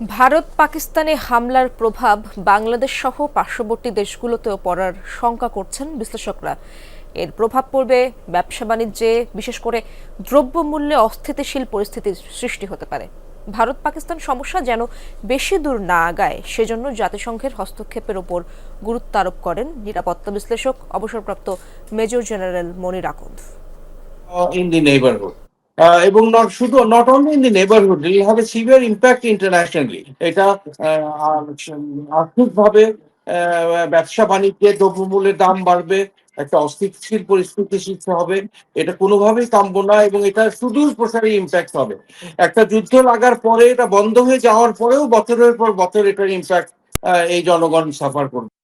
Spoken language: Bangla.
ভারত পাকিস্তানে হামলার প্রভাব বাংলাদেশ সহ পার্শ্ববর্তী দেশগুলোতেও পড়ার শঙ্কা করছেন বিশ্লেষকরা এর প্রভাব পড়বে ব্যবসা বাণিজ্যে, বিশেষ করে দ্রব্যমূল্যে অস্থিতিশীল পরিস্থিতির সৃষ্টি হতে পারে ভারত পাকিস্তান সমস্যা যেন বেশি দূর না আগায়, সেজন্য জাতিসংঘের হস্তক্ষেপের ওপর গুরুত্ব আরোপ করেন নিরাপত্তা বিশ্লেষক, অবসরপ্রাপ্ত মেজর জেনারেল মনির neighborhood. এবং শুধু not only in the neighbourhood I'll have a severe impact internationally এটা আর্থিকভাবে ব্যবসা বাণিজ্যে দ্রব্যমূল্যের দাম বাড়বে, একটা অস্থিতিশীল পরিস্থিতি সৃষ্টি হবে, এটা কোনোভাবেই কাম্য না এবং এটা সুদূর প্রসারী ইম্প্যাক্ট হবে। একটা যুদ্ধ লাগার পরে, এটা বন্ধ হয়ে যাওয়ার পরেও বছরের পর বছর এটার ইম্প্যাক্ট এই জনগণ সাফার করবে।